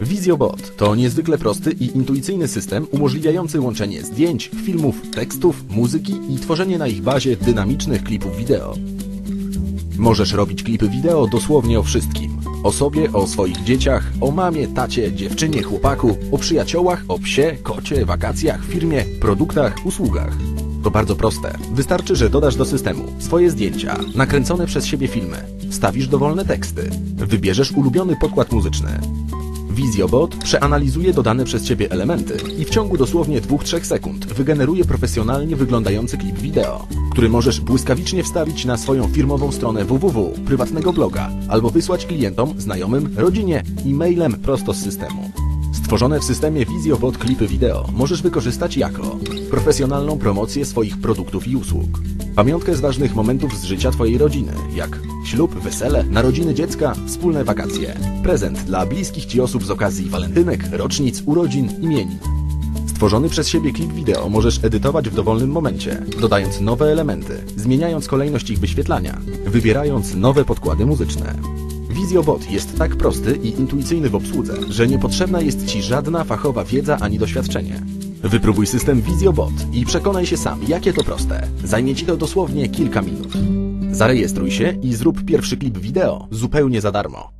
VisioBot to niezwykle prosty i intuicyjny system umożliwiający łączenie zdjęć, filmów, tekstów, muzyki i tworzenie na ich bazie dynamicznych klipów wideo. Możesz robić klipy wideo dosłownie o wszystkim. O sobie, o swoich dzieciach, o mamie, tacie, dziewczynie, chłopaku, o przyjaciołach, o psie, kocie, wakacjach, firmie, produktach, usługach. To bardzo proste. Wystarczy, że dodasz do systemu swoje zdjęcia, nakręcone przez siebie filmy, wstawisz dowolne teksty, wybierzesz ulubiony podkład muzyczny. VisioBot przeanalizuje dodane przez Ciebie elementy i w ciągu dosłownie 2-3 sekund wygeneruje profesjonalnie wyglądający klip wideo, który możesz błyskawicznie wstawić na swoją firmową stronę www, prywatnego bloga albo wysłać klientom, znajomym, rodzinie i mailem prosto z systemu. Stworzone w systemie VisioBot klipy wideo możesz wykorzystać jako profesjonalną promocję swoich produktów i usług, pamiątkę z ważnych momentów z życia Twojej rodziny, jak ślub, wesele, narodziny dziecka, wspólne wakacje, prezent dla bliskich Ci osób z okazji walentynek, rocznic, urodzin, imienin. Stworzony przez siebie klip wideo możesz edytować w dowolnym momencie, dodając nowe elementy, zmieniając kolejność ich wyświetlania, wybierając nowe podkłady muzyczne. VisioBot jest tak prosty i intuicyjny w obsłudze, że nie potrzebna jest Ci żadna fachowa wiedza ani doświadczenie. Wypróbuj system VisioBot i przekonaj się sam, jakie to proste. Zajmie Ci to dosłownie kilka minut. Zarejestruj się i zrób pierwszy klip wideo zupełnie za darmo.